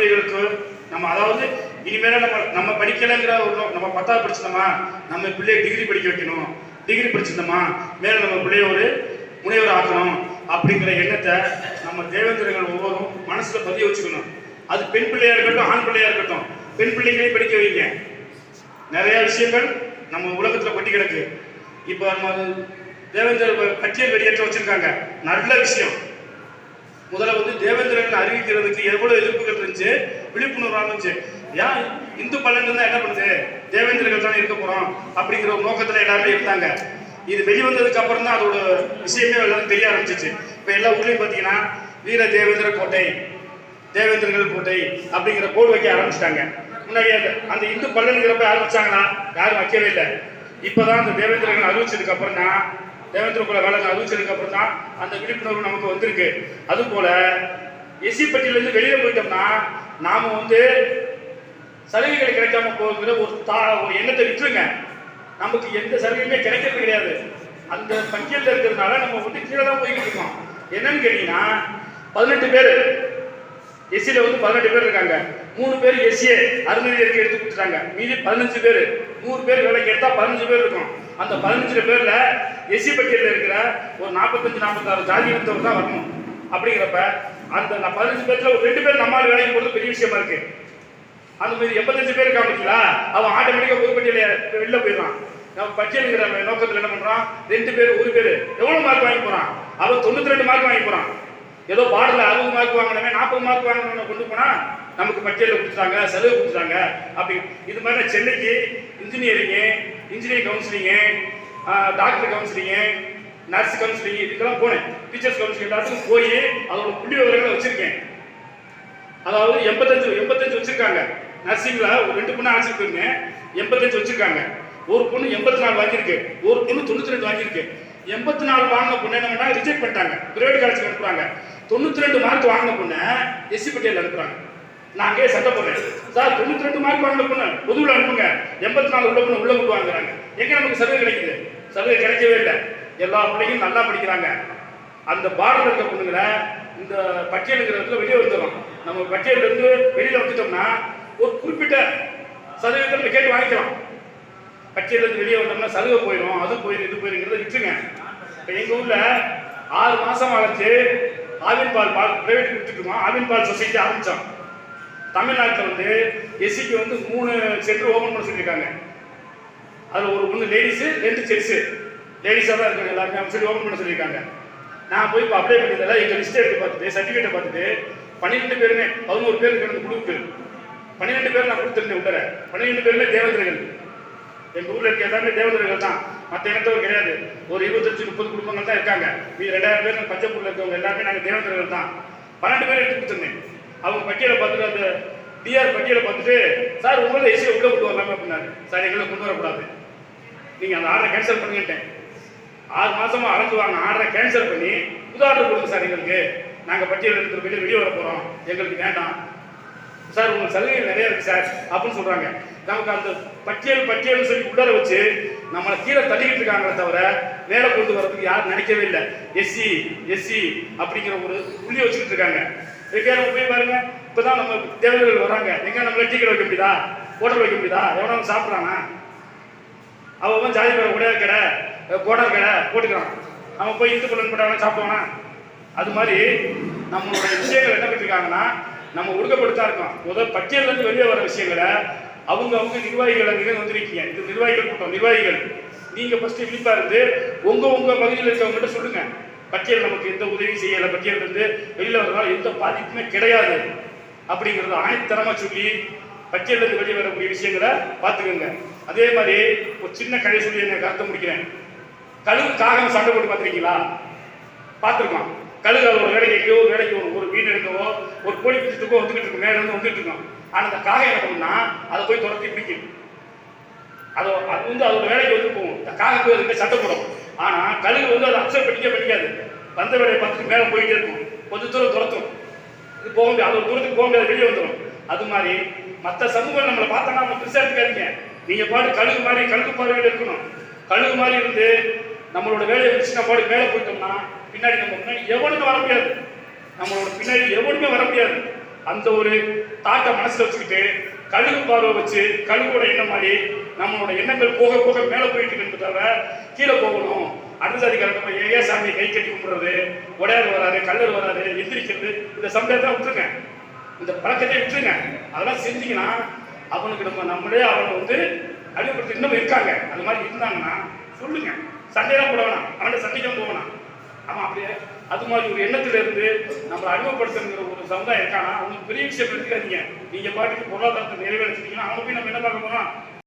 குழந்தைகளுக்கு நம்ம அதாவது இனிமேல நம்ம நம்ம படிக்கலைங்கிற ஒரு நம்ம பத்தாவது படிச்சிருந்தோமா நம்ம பிள்ளைய டிகிரி படிக்க வைக்கணும். டிகிரி படிச்சிருந்தோமா மேல நம்ம பிள்ளைய ஒரு முனைவர் ஆக்கணும் அப்படிங்கிற எண்ணத்தை நம்ம தேவேந்திரர்கள் ஒவ்வொரும் மனசுல பதிய வச்சுக்கணும். அது பெண் பிள்ளையா இருக்கட்டும் ஆண் பிள்ளையா இருக்கட்டும். பெண் பிள்ளைகளையும் படிக்க வைங்க. நிறைய விஷயங்கள் நம்ம உலகத்துல கொட்டி கிடக்கு. இப்போ நம்ம தேவேந்திர பட்டியல் வெளியேற்ற வச்சிருக்காங்க. நல்ல விஷயம். முதல்ல வந்து தேவேந்திரன் அறிவிக்கிறதுக்கு எவ்வளவு எதிர்ப்புகள் இருந்துச்சு விழிப்புணர்வாக இருந்துச்சு ஏன் இந்து பல்லன் தான் என்ன பண்ணுது? தேவேந்திரர்கள் தான் இருக்க போறோம் அப்படிங்கிற ஒரு நோக்கத்துல எல்லாருமே இருந்தாங்க. இது வெளிவந்ததுக்கு அப்புறம் தான் அதோட விஷயமே எல்லாரும் தெரிய ஆரம்பிச்சிச்சு. இப்போ எல்லா ஊர்லயும் பார்த்தீங்கன்னா வீர தேவேந்திர கோட்டை தேவேந்திரர்கள் கோட்டை அப்படிங்கிற போர்டு வைக்க ஆரம்பிச்சிட்டாங்க. முன்னாடி அந்த அந்த இந்து பல்லனுங்கிறப்ப யாரும் வச்சாங்களா யாரும் வைக்கவே இல்லை. இப்போதான் அந்த தேவேந்திரர்கள் அறிவிச்சதுக்கு அப்புறம் தான் தேவேந்திர குல வேலை அறிவிச்சதுக்கு அப்புறம் தான் அந்த விழிப்புணர்வு நமக்கு வந்திருக்கு. அது போல எஸ்சி பட்டியலேருந்து வெளியே போயிட்டோம்னா நாம வந்து சலுகைகள் கிடைக்காம போகுங்கிற ஒரு தா ஒரு எண்ணத்தை விட்டுருங்க. நமக்கு எந்த சலுகையுமே கிடைக்கிறது கிடையாது. அந்த பட்டியலில் இருக்கிறதுனால நம்ம வந்து கீழே தான் போய்கிட்டு இருக்கோம். என்னன்னு கேட்டீங்கன்னா பதினெட்டு பேர். எஸ்சியில் வந்து பதினெட்டு பேர் இருக்காங்க. மூணு பேர் எஸ்சிஏ அருந்ததியருக்கு எடுத்து கொடுத்துட்டாங்க. மீதி பதினஞ்சு பேர். நூறு பேர் வேலைக்கு எடுத்தால் பதினஞ்சு பேர் இருக்கும். அந்த பதினஞ்சு பேர்ல எஸ்சி பட்டியலில் இருக்கிற ஒரு நாற்பத்தஞ்சு நாற்பத்தாறு ஜாதி இனத்தவர் தான் வரணும். அப்படிங்கிறப்ப அந்த பதினஞ்சு பேர்ல ஒரு ரெண்டு பேர் நம்மால் வேலைக்கு போகிறது பெரிய விஷயமா இருக்கு. அந்த மாதிரி எண்பத்தஞ்சு பேர் இருக்கான் அவன் ஆட்டோமேட்டிக்காக பட்டியல வெளில போயிடுறான். நம்ம பட்டியலுங்கிற நோக்கத்தில் என்ன பண்றான்? ரெண்டு பேர் ஒரு பேர் எவ்வளவு மார்க் வாங்கி போறான்? அவன் தொண்ணூத்தி ரெண்டு மார்க் வாங்கி போறான். ஏதோ பாடல அறுபது மார்க் வாங்கினவன் நாற்பது மார்க் வாங்கினவனை கொண்டு போனா நமக்கு பட்டியலில் கொடுத்துட்டாங்க செலவு கொடுத்துட்டாங்க அப்படி இது மாதிரி சென்னைக்கு engineering engineering counselling doctor counselling nurse counselling இதுக்கெல்லாம் போனேன். டீச்சர்ஸ் கவுன்சிலிங் எல்லாத்துக்கும் போய் அதோட புள்ளி விவரங்களை வச்சிருக்கேன். அதாவது எண்பத்தஞ்சு எண்பத்தஞ்சு வச்சிருக்காங்க. நர்சிங்ல ஒரு ரெண்டு பொண்ணு ஆச்சிருக்குங்க எண்பத்தஞ்சு வச்சிருக்காங்க. ஒரு பொண்ணு எண்பத்தி நாலு வாங்கியிருக்கு. ஒரு பொண்ணு தொண்ணூத்தி ரெண்டு வாங்கியிருக்கு. எண்பத்தி நாலு வாங்கின பொண்ணு என்ன பண்ணா ரிஜெக்ட் பண்ணிட்டாங்க. பிரைவேட் காலேஜுக்கு அனுப்புறாங்க. தொண்ணூத்தி ரெண்டு மார்க் வாங்கின பொண்ணை எஸ்சி பட்டியல் அனுப்புறாங்க. நான் அங்கேயே சட்டை போடுறேன். சார் தொண்ணூத்தி ரெண்டு மார்க் வாங்கின பொதுவில் அனுப்புங்க. எண்பத்தி நாலு உள்ள உள்ள கொண்டு வாங்குறாங்க. எங்க நமக்கு சலுகை கிடைக்குது? சலுகை கிடைக்கவே இல்லை. எல்லா பிள்ளைங்களும் நல்லா படிக்கிறாங்க. அந்த பாரத இருக்க பொண்ணுங்களை இந்த பட்டியலுங்கிறதுல வெளியே வந்துடும் நம்ம பட்டியல்ல இருந்து வெளியில வந்துட்டோம்னா ஒரு குறிப்பிட்ட சதவீதத்தில் நம்ம கேட்டு வாங்கிக்கலாம். பட்டியல்ல இருந்து வெளியே வந்தோம்னா சலுகை போயிடும் அது போயிடும் இது போயிருங்கிறத விட்டுருங்க. இப்போ எங்கள் ஊரில் ஆறு மாதம் ஆச்சு. ஆவின் பால் பால் பிரைவேட் கொடுத்துட்டுமா ஆவின் பால் சொசைட்டி ஆரம்பித்தோம் தமிழ்நாட்டில் வந்து எஸ்சிக்கு வந்து மூணு சென்டர் ஓபன் பண்ண சொல்லியிருக்காங்க. அதில் ஒரு ஒன்று லேடிஸு ரெண்டு ஜென்ஸு லேடிஸாக தான் இருக்காங்க எல்லாருமே. அவங்க சொல்லி ஓப்பன் பண்ண சொல்லியிருக்காங்க. நான் போய் இப்போ அப்ளை பண்ணியதில் எங்கள் லிஸ்ட் எடுத்து பார்த்துட்டு சர்டிஃபிகேட்டை பார்த்துட்டு பன்னிரெண்டு பேருமே பதினோரு பேர் இருக்கிற குழுவுக்கு பன்னிரெண்டு பேர் நான் கொடுத்துருந்தேன் உள்ளர பன்னிரெண்டு பேருமே தேவந்திரர்கள் எங்கள் ஊரில் இருக்க எல்லாமே தேவந்திரர்கள் தான். மற்ற இனத்தவர் கிடையாது. ஒரு இருபத்தஞ்சு முப்பது குடும்பங்கள் தான் இருக்காங்க. மீது ரெண்டாயிரம் பேர் பஞ்சப்பூரில் இருக்கவங்க எல்லாமே நாங்கள் தேவந்திரர்கள் தான். பன்னெண்டு பேர் எடுத்து கொடுத்துருந்தேன். அவங்க பட்டியலை பார்த்துட்டு அந்த டிஆர் பட்டியலை பார்த்துட்டு சார் உங்களை இசையை உள்ளே கொண்டு வரலாமே? அப்படின்னாரு. சார் எங்களை கொண்டு வரக்கூடாது. நீங்கள் அந்த ஆர்டரை கேன்சல் பண்ணுங்கட்டேன் ஆறு மாதமாக அழைச்சுவாங்க ஆர்டரை கேன்சல் பண்ணி புது ஆர்டர் கொடுங்க சார் எங்களுக்கு. நாங்கள் பட்டியல் எடுத்துகிட்டு வெளியே வெளியே வர போகிறோம் எங்களுக்கு வேண்டாம். சார் உங்களுக்கு சலுகைகள் நிறைய இருக்குது சார். அப்படின்னு சொல்கிறாங்க நமக்கு அந்த பட்டியல் பட்டியல்னு சொல்லி உள்ளார வச்சு நம்மளை கீழே தள்ளிக்கிட்டு இருக்காங்களே தவிர மேலே கொண்டு வரதுக்கு யாரும் நினைக்கவே இல்லை. எஸ்சி எஸ்சி அப்படிங்கிற ஒரு புள்ளி வச்சுக்கிட்டு இருக்காங்க. எங்கே போய் பாருங்க. இப்பதான் நம்ம தேவைகள் வராங்க. எங்க நம்மள டிக்கெட் வைக்க முடியுதா? ஹோட்டல் வைக்க முடியுதா? எவனாலும் சாப்பிட்றானா? அவன் ஜாதி பேர உடையா கடை கோடார் கடை போட்டுக்கிறான். அவன் போய் இந்து பலன் போட்டாங்கன்னா சாப்பிடுவானா? அது மாதிரி நம்மளுடைய விஷயங்கள் என்ன பண்ணிருக்காங்கன்னா நம்ம ஒடுக்கப்படுத்தா இருக்கோம். முதல் பட்டியலேருந்து வெளியே வர விஷயங்களை அவங்க அவங்க நிர்வாகிகள் அங்கே வந்திருக்கீங்க. இது நிர்வாகிகள் கூட்டம் நிர்வாகிகள். நீங்க ஃபர்ஸ்ட் விழிப்பா இருந்து உங்க உங்க பகுதியில் இருக்கவங்ககிட்ட சொல்லுங்க. பட்டியல் நமக்கு எந்த உதவி செய்யல. பட்டியல் இருந்து வெளியில் வரதுனால எந்த பாதிப்புமே கிடையாது. அப்படிங்கிறத ஆணித்தரமா சொல்லி பட்டியலில் இருந்து வெளியே வரக்கூடிய விஷயங்களை பார்த்துக்கோங்க. அதே மாதிரி ஒரு சின்ன கதை சொல்லி என்ன கருத்தை முடிக்கிறேன். கழுகு காகம் சண்டை போட்டு பார்த்துருக்கீங்களா? பார்த்துருக்கோம் கழுகு அது ஒரு வேலைக்கு ஒரு வேலைக்கு ஒரு ஒரு மீன் எடுக்கவோ ஒரு கோழி பிடிச்சதுக்கோ வந்துக்கிட்டு இருக்கும். மேலே இருந்து வந்துட்டு இருக்கோம். ஆனால் அந்த காகம் என்ன பண்ணுன்னா அதை போய் துரத்தி பிடிக்கும். அது அது வந்து அதோட வேலைக்கு வந்து போகும். காகம் போய் அதுக்கு சண்டை போடும். ஆனால் கழுகு வந்து அதை அப்சர்வ் பண்ணிக்க பண்ணிக்காது. வந்த வேலையை பார்த்துட்டு மேலே போயிட்டே இருக்கும். கொஞ்சம் தூரம் துரத்தும். இது போக முடியாது. அது ஒரு தூரத்துக்கு போக முடியாது. வெளியே வந்துடும் அது மாதிரி மற்ற சமூகம் நம்மளை பார்த்தோம்னா நம்ம பெருசாக எடுத்துக்காதீங்க. நீங்கள் பாட்டு கழுகு மாதிரி கழுகு பார்வையில் இருக்கணும். கழுகு மாதிரி இருந்து நம்மளோட வேலையை வச்சு நம்ம பாட்டு மேலே போயிட்டோம்னா பின்னாடி நம்ம முன்னாடி எவனுமே வர முடியாது. நம்மளோட பின்னாடி எவனுமே வர முடியாது. அந்த ஒரு தாட்டை மனசில் வச்சுக்கிட்டு கழுகு பார்வை வச்சு கழுகோட எண்ணம் மாதிரி நம்மளோட எண்ணங்கள் போக போக மேலே போயிட்டு இருக்கு தவிர கீழே போகணும். அடுத்த அதிகாரம் ஏ சாமி கை கட்டி கும்பிடுறது உடையார் வராது கல்லர் வராது எந்திரிக்கிறது இந்த சமுதாயத்தை விட்டுருங்க. இந்த பழக்கத்தை விட்டுருங்க. அதெல்லாம் செஞ்சீங்கன்னா அவனுக்கு நம்ம நம்மளே அவனை வந்து அடிமைப்படுத்தி இன்னும் இருக்காங்க. அது மாதிரி இருந்தாங்கன்னா சொல்லுங்க. சண்டையெல்லாம் போட வேணாம். அவன்கிட்ட சண்டைக்கும் போக வேணாம். அவன் அப்படியே அது மாதிரி ஒரு எண்ணத்துல இருந்து நம்மளை அடிமைப்படுத்துங்கிற ஒரு சமுதாயம் இருக்கானா அவனுக்கு பெரிய விஷயம் எடுத்துக்காதீங்க. நீங்க பாட்டுக்கு பொருளாதாரத்தை நிறைவேற்றிட்டீங்கன்னா அவங்க போய் நம்ம என்ன பார்க்க போறோம்?